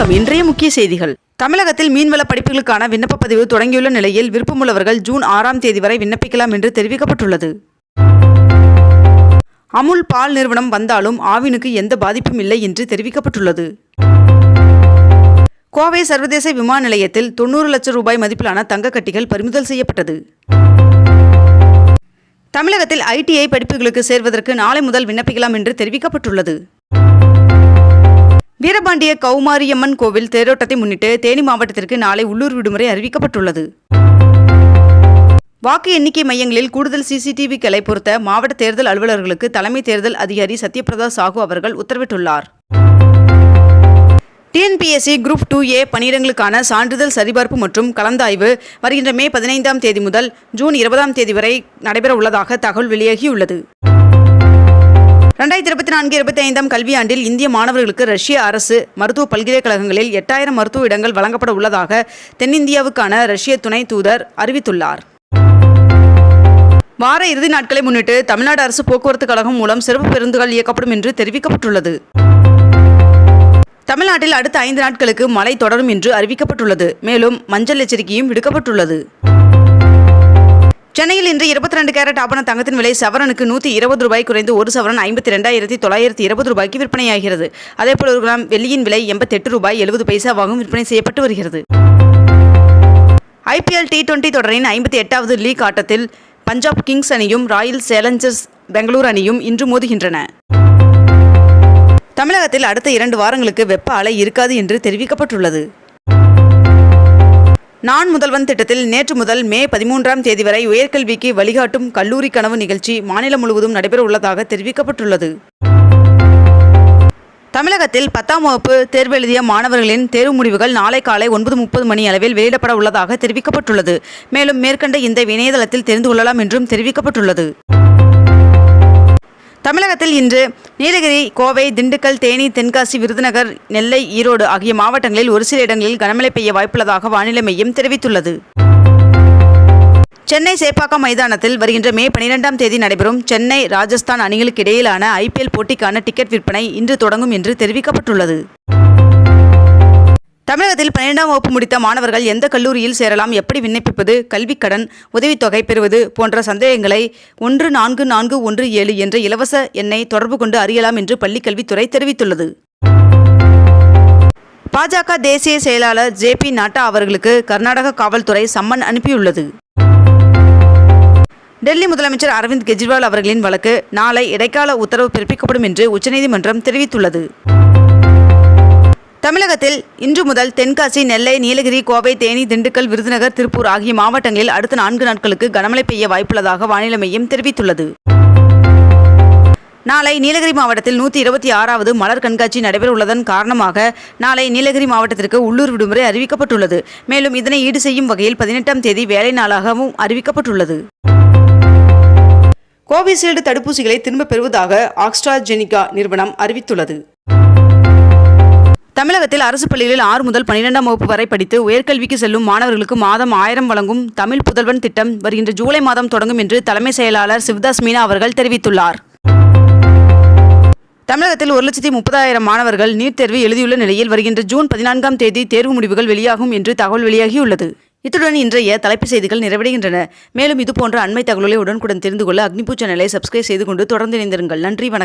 வணக்கம். இன்றைய முக்கிய செய்திகள். தமிழகத்தில் மீன்வள படிப்புகளுக்கான விண்ணப்ப பதிவு தொடங்கியுள்ள நிலையில் விருப்பமுள்ளவர்கள் ஜூன் ஆறாம் தேதி வரை விண்ணப்பிக்கலாம் என்று தெரிவிக்கப்பட்டுள்ளது. அமுல் பால் நிறுவனம் வந்தாலும் ஆவினுக்கு எந்த பாதிப்பும் இல்லை என்று தெரிவிக்கப்பட்டுள்ளது. கோவை சர்வதேச விமான நிலையத்தில் தொண்ணூறு லட்சம் ரூபாய் மதிப்பிலான தங்க கட்டிகள் பறிமுதல் செய்யப்பட்டது. தமிழகத்தில் ஐடிஐ படிப்புகளுக்கு சேர்வதற்கு நாளை முதல் விண்ணப்பிக்கலாம் என்று தெரிவிக்கப்பட்டுள்ளது. வீரபாண்டிய கௌமாரியம்மன் கோவில் தேரோட்டத்தை முன்னிட்டு தேனி மாவட்டத்திற்கு நாளை உள்ளூர் விடுமுறை அறிவிக்கப்பட்டுள்ளது. வாக்கு எண்ணிக்கை மையங்களில் கூடுதல் சிசிடிவிக்களை பொருத்த மாவட்ட தேர்தல் அலுவலர்களுக்கு தலைமை தேர்தல் அதிகாரி சத்யபிரதா சாஹூ அவர்கள் உத்தரவிட்டுள்ளார். டிஎன்பிஎஸ்சி குரூப் டூ ஏ பணியிடங்களுக்கான சான்றிதழ் சரிபார்ப்பு மற்றும் கலந்தாய்வு வருகின்ற மே பதினைந்தாம் தேதி முதல் ஜூன் இருபதாம் தேதி வரை நடைபெற உள்ளதாக தகவல் வெளியாகியுள்ளது. ரெண்டாயிரத்தி இருபத்தி நான்கு இருபத்தி ஐந்தாம் கல்வியாண்டில் இந்திய மாணவர்களுக்கு ரஷ்ய அரசு மருத்துவ பல்கலைக்கழகங்களில் எட்டாயிரம் மருத்துவ இடங்கள் வழங்கப்பட உள்ளதாக தென்னிந்தியாவுக்கான ரஷ்ய துணை தூதர் அறிவித்துள்ளார். வார இறுதி நாட்களை முன்னிட்டு தமிழ்நாடு அரசு போக்குவரத்து கழகம் மூலம் சிறப்பு பேருந்துகள் இயக்கப்படும் என்று தெரிவிக்கப்பட்டுள்ளது. தமிழ்நாட்டில் அடுத்த ஐந்து நாட்களுக்கு மழை தொடரும் என்று அறிவிக்கப்பட்டுள்ளது. மேலும் மஞ்சள் எச்சரிக்கையும் விடுக்கப்பட்டுள்ளது. சென்னையில் இன்று இருபத்தி ரெண்டு கேரட் ஆபண தங்கத்தின் விலை சவரனுக்கு நூற்றி இருபது ரூபாய் குறைந்து ஒரு சவரன் ஐம்பத்தி ரெண்டாயிரத்தி தொள்ளாயிரத்தி இருபது ரூபாய்க்கு விற்பனையாகிறது. அதேபோல் ஒரு கிராம் வெள்ளியின் விலை எண்பத்தெட்டு ரூபாய் எழுபது பைசாவாகவும் விற்பனை செய்யப்பட்டு வருகிறது. ஐபிஎல் டி டுவெண்டி தொடரின் ஐம்பத்தி எட்டாவது லீக் ஆட்டத்தில் பஞ்சாப் கிங்ஸ் அணியும் ராயல் சேலஞ்சர்ஸ் பெங்களூர் அணியும் இன்று மோதுகின்றன. தமிழகத்தில் அடுத்த இரண்டு வாரங்களுக்கு வெப்ப அலை இருக்காது என்று தெரிவிக்கப்பட்டுள்ளது. நான் முதல்வன் திட்டத்தில் நேற்று முதல் மே பதிமூன்றாம் தேதி வரை உயர்கல்விக்கு வழிகாட்டும் கல்லூரி கனவு நிகழ்ச்சி மாநிலம் முழுவதும் நடைபெற உள்ளதாக தெரிவிக்கப்பட்டுள்ளது. தமிழகத்தில் பத்தாம் வகுப்பு தேர்வு எழுதிய மாணவர்களின் தேர்வு முடிவுகள் நாளை காலை ஒன்பது முப்பது மணி அளவில் வெளியிடப்பட உள்ளதாக தெரிவிக்கப்பட்டுள்ளது. மேலும் மேற்கண்ட இந்த இணையதளத்தில் தெரிந்து கொள்ளலாம் என்றும் தெரிவிக்கப்பட்டுள்ளது. தமிழகத்தில் இன்று நீலகிரி கோவை திண்டுக்கல் தேனி தென்காசி விருதுநகர் நெல்லை ஈரோடு ஆகிய மாவட்டங்களில் ஒரு சில இடங்களில் கனமழை பெய்ய வாய்ப்புள்ளதாக வானிலை மையம் தெரிவித்துள்ளது. சென்னை சேப்பாக்கம் மைதானத்தில் வருகின்ற மே பனிரெண்டாம் தேதி நடைபெறும் சென்னை ராஜஸ்தான் அணிகளுக்கு இடையிலான ஐபிஎல் போட்டிக்கான டிக்கெட் விற்பனை இன்று தொடங்கும் என்று தெரிவிக்கப்பட்டுள்ளது. தமிழகத்தில் பன்னிரெண்டாம் வகுப்பு முடித்த மாணவர்கள் எந்த கல்லூரியில் சேரலாம் எப்படி விண்ணப்பிப்பது கல்விக்கடன் உதவித்தொகை பெறுவது போன்ற சந்தேகங்களை ஒன்று நான்கு நான்கு ஒன்று ஏழு என்ற இலவச எண்ணை தொடர்பு கொண்டு அறியலாம் என்று பள்ளிக்கல்வித்துறை தெரிவித்துள்ளது. பாஜக தேசிய செயலாளர் ஜே பி நட்டா அவர்களுக்கு கர்நாடக காவல்துறை சம்மன் அனுப்பியுள்ளது. டெல்லி முதலமைச்சர் அரவிந்த் கெஜ்ரிவால் அவர்களின் வழக்கு நாளை இடைக்கால உத்தரவு பிறப்பிக்கப்படும் என்று உச்சநீதிமன்றம் தெரிவித்துள்ளது. தமிழகத்தில் இன்று முதல் தென்காசி நெல்லை நீலகிரி கோவை தேனி திண்டுக்கல் விருதுநகர் திருப்பூர் ஆகிய மாவட்டங்களில் அடுத்த நான்கு நாட்களுக்கு கனமழை பெய்ய வாய்ப்புள்ளதாக வானிலை மையம் தெரிவித்துள்ளது. நாளை நீலகிரி மாவட்டத்தில் நூற்றி இருபத்தி ஆறாவது மலர் கண்காட்சி நடைபெற உள்ளதன் காரணமாக நாளை நீலகிரி மாவட்டத்திற்கு உள்ளூர் விடுமுறை அறிவிக்கப்பட்டுள்ளது. மேலும் இதனை ஈடு செய்யும் வகையில் பதினெட்டாம் தேதி வேலை நாளாகவும் அறிவிக்கப்பட்டுள்ளது. கோவிஷீல்டு தடுப்பூசிகளை திரும்பப் பெறுவதாக ஆக்ஸ்ட்ராஜெனிகா நிறுவனம் அறிவித்துள்ளது. தமிழகத்தில் அரசு பள்ளிகளில் ஆறு முதல் பன்னிரெண்டாம் வகுப்பு வரை படித்து உயர்கல்விக்கு செல்லும் மாணவர்களுக்கு மாதம் ஆயிரம் வழங்கும் தமிழ் புதல்வன் திட்டம் வருகின்ற ஜூலை மாதம் தொடங்கும் என்று தலைமை செயலாளர் சிவதாஸ் மீனா அவர்கள் தெரிவித்துள்ளார். தமிழகத்தில் ஒரு லட்சத்தி முப்பதாயிரம் மாணவர்கள் நீட் தேர்வு எழுதியுள்ள நிலையில் வருகின்ற ஜூன் பதினான்காம் தேதி தேர்வு முடிவுகள் வெளியாகும் என்று தகவல் வெளியாகியுள்ளது. இத்துடன் இன்றைய தலைப்பு செய்திகள் நிறைவடைகின்றன. மேலும் இதுபோன்ற அண்மை தகவல்களை உடனுக்குடன் தெரிந்து கொள்ள அக்னிபூ சேனலை சப்ஸ்கிரைப் செய்து கொண்டு தொடர்ந்து இணைந்திருங்கள். நன்றி வணக்கம்.